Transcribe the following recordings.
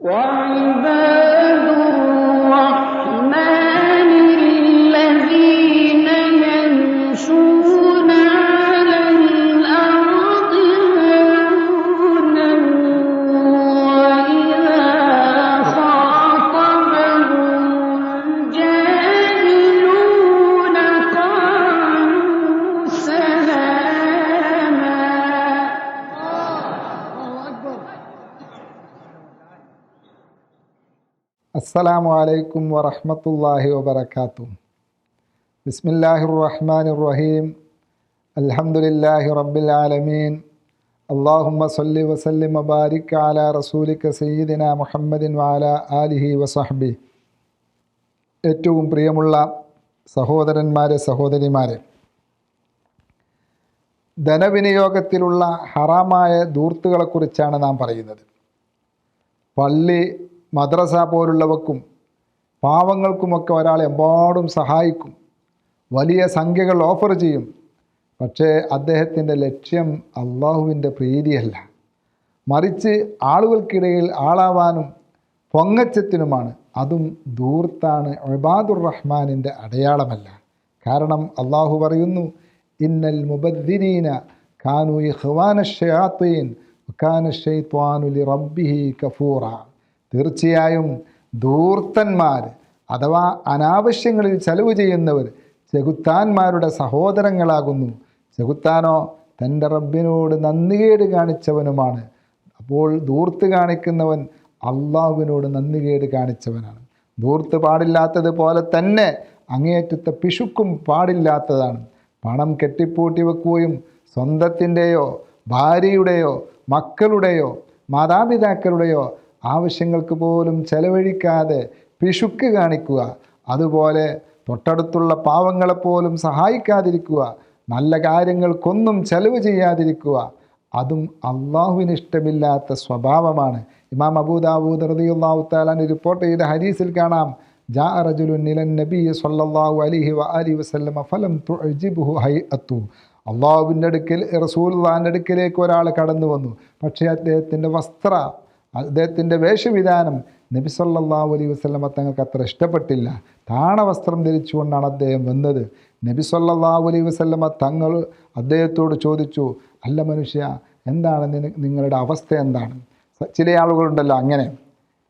وعباد അസ്സലാമു അലൈക്കും വറഹ്മത്തുള്ളാഹി വാത്തു ബിസ്മില്ലാഹിർ റഹ്മാനിർ റഹീം അൽഹംദുലില്ലാഹി റബ്ബിൽ ആലമീൻ. അല്ലാഹുമ്മ സല്ലി വസല്ലിം വബാരിക് അലാ റസൂലിക സയ്യിദിന മുഹമ്മദിൻ വാല ആലിഹി വസഹബി. ഏറ്റവും പ്രിയമുള്ള സഹോദരന്മാരെ സഹോദരിമാരെ ധനവിനിയോഗത്തിലുള്ള ഹറാമായ ദൂർത്തുകളെക്കുറിച്ചാണ് നാം പറയുന്നത്. പള്ളി മദ്രസ പോലുള്ളവക്കും പാവങ്ങൾക്കുമൊക്കെ ഒരാൾ എമ്പാടും സഹായിക്കും. വലിയ സംഖ്യകൾ ഓഫർ ചെയ്യും. പക്ഷേ അദ്ദേഹത്തിന്റെ ലക്ഷ്യം അള്ളാഹുവിന്റെ പ്രീതിയല്ല. മറിച്ച് ആളുകൾക്കിടയിൽ ആളാവാനും പൊങ്ങച്ചത്തിനുമാണ്. അതും ദൂർത്താണ് ഒബാദുർ റഹ്മാനിന്റെ അടയാളമല്ല. കാരണം അള്ളാഹു പറയുന്നു ഇന്നൽ മുബദ്ദിനീന കാനു ഇഹ്വാന ഷയാത്തീൻ ഖാന ഷെയ്ത്വാനുലി റബ്ബിഹി കഫൂറ. തീർച്ചയായും ധൂർത്തന്മാർ അഥവാ അനാവശ്യങ്ങളിൽ ചെലവ് ചെയ്യുന്നവർ ചെകുത്താന്മാരുടെ സഹോദരങ്ങളാകുന്നു. ചെകുത്താനോ തന്റെ റബ്ബിനോട് നന്ദികേട് കാണിച്ചവനുമാണ്. അപ്പോൾ ദൂർത്ത് കാണിക്കുന്നവൻ അള്ളാഹുവിനോട് നന്ദികേട് കാണിച്ചവനാണ്. ദൂർത്ത് പാടില്ലാത്തതുപോലെ തന്നെ അങ്ങേയറ്റത്തെ പിശുക്കും പാടില്ലാത്തതാണ്. പണം കെട്ടിപ്പൂട്ടി വെക്കുകയും സ്വന്തത്തിന്റെയോ ഭാര്യയുടെയോ മക്കളുടെയോ മാതാപിതാക്കളുടെയോ ആവശ്യങ്ങൾക്ക് പോലും ചെലവഴിക്കാതെ പിശുക്ക് കാണിക്കുക. അതുപോലെ തൊട്ടടുത്തുള്ള പാവങ്ങളെപ്പോലും സഹായിക്കാതിരിക്കുക. നല്ല കാര്യങ്ങൾക്കൊന്നും ചെലവ് ചെയ്യാതിരിക്കുക. അതും അള്ളാഹുവിന് ഇഷ്ടമില്ലാത്ത സ്വഭാവമാണ്. ഇമാം അബൂദാബൂദ് താലാൻ റിപ്പോർട്ട് ചെയ്ത ഹരീസിൽ കാണാം. ജാ റജുലുൻ നിലൻ നബി സല്ലാഹു അലിഹി വ അലി വസല്ലമ ഫലം തുജിബുഹു ഹൈ അത്തു അള്ളാഹുവിന്റെ അടുക്കൽ റസൂൽ അടുക്കിലേക്ക് ഒരാൾ കടന്നു വന്നു പക്ഷേ അദ്ദേഹത്തിന്റെ വസ്ത്ര അദ്ദേഹത്തിന്റെ വേഷവിധാനം നബി സല്ലല്ലാഹു അലൈഹി വസല്ലമ തങ്ങൾക്ക് അത്ര ഇഷ്ടപ്പെട്ടില്ല. താണവസ്ത്രം ധരിച്ചുകൊണ്ടാണ് അദ്ദേഹം വന്നത്. നബി സല്ലല്ലാഹു അലൈഹി വസല്ലമ തങ്ങൾ അദ്ദേഹത്തോട് ചോദിച്ചു അല്ല മനുഷ്യ എന്താണ് നിങ്ങളുടെ അവസ്ഥ എന്താണ്? ചില ആളുകളുണ്ടല്ലോ അങ്ങനെ.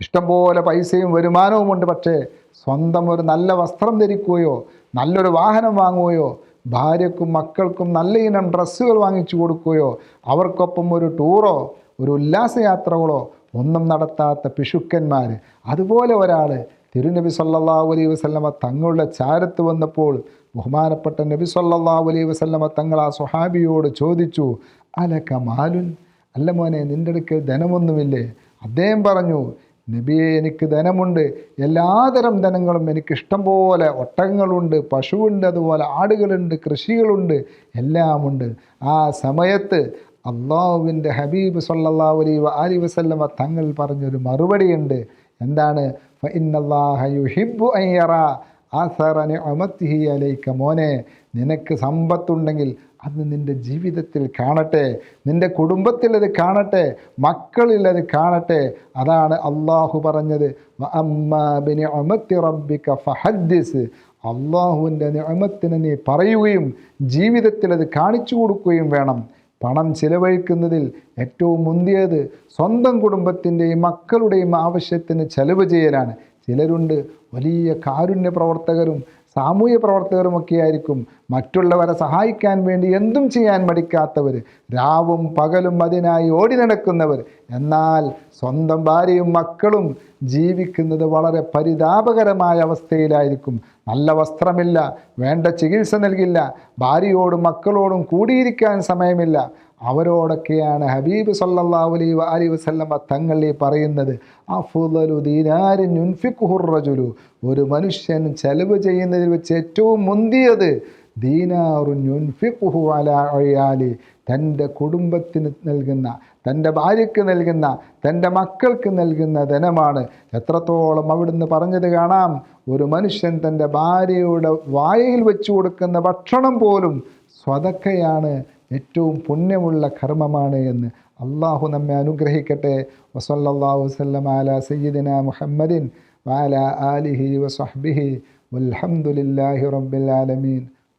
ഇഷ്ടംപോലെ പൈസയും വരുമാനവും ഉണ്ട് പക്ഷേ സ്വന്തം ഒരു നല്ല വസ്ത്രം ധരിക്കുകയോ നല്ലൊരു വാഹനം വാങ്ങുകയോ ഭാര്യക്കും മക്കൾക്കും നല്ല ഇനം ഡ്രസ്സുകൾ വാങ്ങിച്ചു കൊടുക്കുകയോ അവർക്കൊപ്പം ഒരു ടൂറോ ഒരു ഉല്ലാസയാത്രകളോ ഒന്നും നടത്താത്ത പിശുക്കന്മാർ അതുപോലെ ഒരാൾ തിരുനബി സല്ലല്ലാഹു അലൈഹി വസല്ലമ തങ്ങളുടെ ചാരത്ത് വന്നപ്പോൾ ബഹുമാനപ്പെട്ട നബി സല്ലല്ലാഹു അലൈഹി വസല്ലമ തങ്ങൾ ആ സുഹാബിയോട് ചോദിച്ചു അലക മാലുൻ? അല്ല മോനെ നിന്റെ അടുക്കൽ ധനമൊന്നുമില്ലേ? അദ്ദേഹം പറഞ്ഞു നബിയെ എനിക്ക് ധനമുണ്ട്. എല്ലാതരം ധനങ്ങളും എനിക്കിഷ്ടം പോലെ ഒട്ടകങ്ങളുണ്ട് പശുവുണ്ട് അതുപോലെ ആടുകളുണ്ട് കൃഷികളുണ്ട് എല്ലാമുണ്ട്. ആ സമയത്ത് അള്ളാഹുവിന്റെ ഹബീബ് സല്ലല്ലാഹു അലൈഹി വ വസല്ലമ തങ്ങൾ പറഞ്ഞൊരു മറുപടിയുണ്ട്. എന്താണ്? മോനെ നിനക്ക് സമ്പത്തുണ്ടെങ്കിൽ അത് നിന്റെ ജീവിതത്തിൽ കാണട്ടെ നിന്റെ കുടുംബത്തിൽ അത് കാണട്ടെ മക്കളിൽ അത് കാണട്ടെ. അതാണ് അള്ളാഹു പറഞ്ഞത്. ഫഹദ്ദിസ്. അള്ളാഹുവിന്റെ നിയമത്തിന് നീ പറയുകയും ജീവിതത്തിൽ അത് കാണിച്ചു കൊടുക്കുകയും വേണം. പണം ചിലവഴിക്കുന്നതിൽ ഏറ്റവും മുന്തിയത് സ്വന്തം കുടുംബത്തിന്റെയും മക്കളുടെയും ആവശ്യത്തിന് ചെലവ് ചെയ്യലാണ്. ചിലരുണ്ട് വലിയ കാരുണ്യ പ്രവർത്തകരും സാമൂഹ്യ പ്രവർത്തകരുമൊക്കെ ആയിരിക്കും. മറ്റുള്ളവരെ സഹായിക്കാൻ വേണ്ടി എന്തും ചെയ്യാൻ മടിക്കാത്തവർ രാവും പകലും അതിനായി ഓടി നടക്കുന്നവർ എന്നാൽ സ്വന്തം ഭാര്യയും മക്കളും ജീവിക്കുന്നത് വളരെ പരിതാപകരമായ അവസ്ഥയിലായിരിക്കും. നല്ല വസ്ത്രമില്ല വേണ്ട ചികിത്സ നൽകില്ല ഭാര്യയോടും മക്കളോടും കൂടിയിരിക്കാൻ സമയമില്ല. അവരോടൊക്കെയാണ് ഹബീബ് സല്ലല്ലാഹു അലൈഹി വ അലൈഹി വസല്ലമ തങ്ങൾ ഈ പറയുന്നത് അഫ്ളലു ദീനാരിൻ റജുലു. ഒരു മനുഷ്യൻ ചെലവ് ചെയ്യുന്നതിൽ വെച്ച് ഏറ്റവും മുന്തിയത് ദീനാറുൻ യുൻഫിഖുഹു അലാ അയാലി. തന്റെ കുടുംബത്തിന് നൽകുന്ന തന്റെ ഭാര്യയ്ക്ക് നൽകുന്ന തന്റെ മക്കൾക്ക് നൽകുന്ന ധനമാണ്. എത്രത്തോളം അവിടുന്ന് പറഞ്ഞത് കാണാം. ഒരു മനുഷ്യൻ തന്റെ ഭാര്യയുടെ വായയിൽ വെച്ചു കൊടുക്കുന്ന ഭക്ഷണം പോലും സ്വതക്കയാണ്. ഏറ്റവും പുണ്യമുള്ള കർമ്മമാണ് എന്ന് അള്ളാഹു നമ്മെ അനുഗ്രഹിക്കട്ടെ. വസല്ലാഹു വസ്ലം അല സയ്യിദിന മുഹമ്മദിൻ വാല ആലിഹി വസഹ്ബിഹി വൽഹംദുലില്ലാഹി റബ്ബിൽ